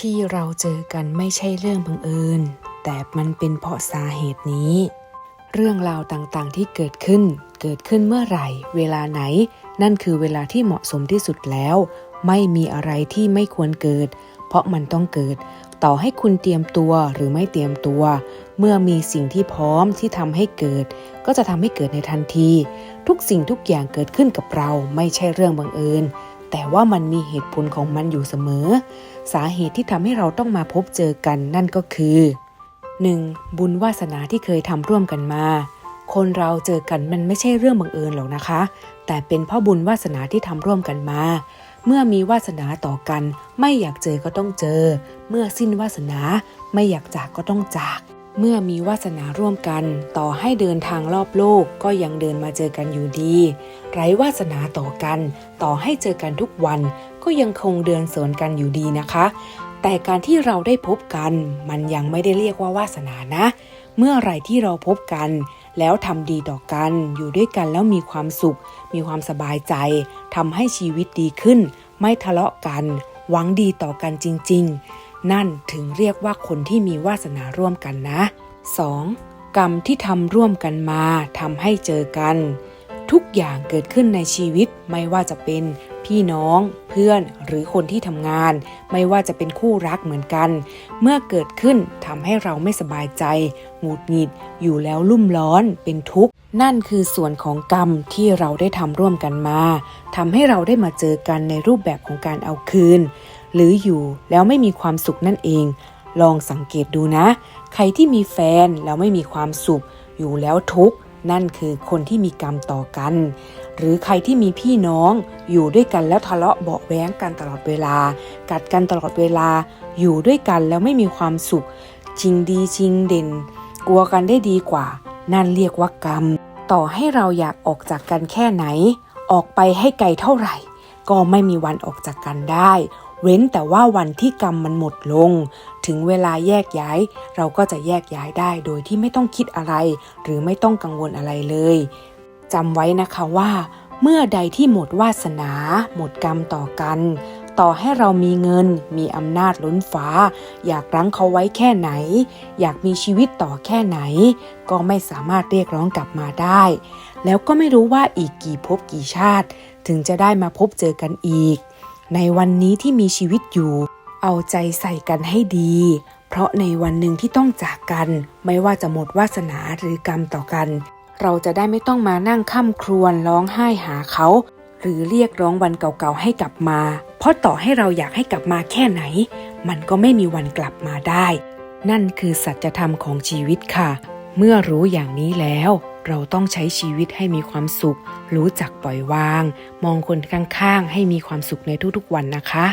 ที่เราเจอกันไม่ใช่เรื่องบังเอิญ แต่มันเป็นเพราะสาเหตุนี้ เรื่องราวต่างๆที่เกิดขึ้น เกิดขึ้นเมื่อไหร่ เวลาไหน นั่นคือเวลาที่เหมาะสมที่สุดแล้ว ไม่มีอะไรที่ไม่ควรเกิด เพราะมันต้องเกิด ต่อให้คุณเตรียมตัวหรือไม่เตรียมตัว เมื่อมีสิ่งที่พร้อมที่ทำให้เกิด ก็จะทำให้เกิดในทันที ทุกสิ่งทุกอย่างเกิดขึ้นกับเราไม่ใช่เรื่องบังเอิญ แต่ว่ามันมีเหตุผลของมันอยู่เสมอ สาเหตุที่ทำให้เราต้องมาพบเจอกันนั่นก็คือ 1. บุญวาสนาที่เคยทำร่วมกันมา คนเราเจอกันมันไม่ใช่เรื่องบังเอิญหรอกนะคะ แต่เป็นเพราะบุญวาสนาที่ทำร่วมกันมา เมื่อมีวาสนาต่อกัน ไม่อยากเจอก็ต้องเจอ เมื่อสิ้นวาสนาไม่อยากจากก็ต้องจาก เมื่อมีวาสนาร่วมกัน ต่อให้เดินทางรอบโลกก็ยังเดินมาเจอกันอยู่ดี ไร้วาสนาต่อกัน ต่อให้เจอกันทุกวันก็ยังคงเดินสวนกันอยู่ดีนะคะ แต่การที่เราได้พบกัน มันยังไม่ได้เรียกว่าวาสนานะ เมื่อไรที่เราพบกัน แล้วทำดีต่อกัน อยู่ด้วยกันแล้วมีความสุข มีความสบายใจทำให้ชีวิตดีขึ้น ไม่ทะเลาะกัน หวังดีต่อกันจริง ๆ นั่นถึงเรียกว่าคนที่มีวาสนาร่วมกันนะ 2. กรรมที่ทำร่วมกันมาทำให้เจอกัน ทุกอย่างเกิดขึ้นในชีวิตไม่ว่าจะเป็นพี่น้อง เพื่อนหรือคนที่ทำงาน ไม่ว่าจะเป็นคู่รักเหมือนกัน เมื่อเกิดขึ้นทำให้เราไม่สบายใจหงุดหงิด อยู่แล้วลุ่มร้อนเป็นทุกข์ นั่นคือส่วนของกรรมที่เราได้ทำร่วมกันมาทำให้เราได้มาเจอกันในรูปแบบของการเอาคืน หรืออยู่แล้วไม่มีความสุขนั่นเอง ลองสังเกตดูนะ ใครที่มีแฟนแล้วไม่มีความสุข อยู่แล้วทุกข์นั่นคือคนที่มีกรรมต่อกัน หรือใครที่มีพี่น้องอยู่ด้วยกันแล้วทะเลาะเบาะแว้งกันตลอดเวลา กัดกันตลอดเวลา อยู่ด้วยกันแล้วไม่มีความสุขชิงดีชิงเด่น กลัวกันได้ดีกว่า นั่นเรียกว่ากรรม ต่อให้เราอยากออกจากกันแค่ไหน ออกไปให้ไกลเท่าไหร่ ก็ไม่มีวันออกจากกันได้ เว้นแต่ว่าวันที่กรรมมันหมดลง ถึงเวลาแยกย้าย เราก็จะแยกย้ายได้โดยที่ไม่ต้องคิดอะไร หรือไม่ต้องกังวลอะไรเลยจำไว้นะคะว่า เมื่อใดที่หมดวาสนา หมดกรรมต่อกัน ต่อให้เรามีเงิน มีอำนาจล้นฟ้า อยากรั้งเขาไว้แค่ไหน อยากมีชีวิตต่อแค่ไหน ก็ไม่สามารถเรียกร้องกลับมาได้ แล้วก็ไม่รู้ว่าอีกกี่ภพกี่ชาติ ถึงจะได้มาพบเจอกันอีก ในวันนี้ที่มีชีวิตอยู่ เอาใจใส่กันให้ดี เพราะในวันหนึ่งที่ต้องจากกัน ไม่ว่าจะหมดวาสนาหรือกรรมต่อกัน เราจะได้ไม่ต้องมานั่งค่ำครวญร้องไห้หาเขา หรือเรียกร้องวันเก่าๆให้กลับมา เพราะต่อให้เราอยากให้กลับมาแค่ไหน มันก็ไม่มีวันกลับมาได้ นั่นคือสัจธรรมของชีวิตค่ะ เมื่อรู้อย่างนี้แล้ว เราต้องใช้ชีวิตให้มีความสุข รู้จักปล่อยวาง มองคนข้างๆ ให้มีความสุขในทุกๆวันนะคะ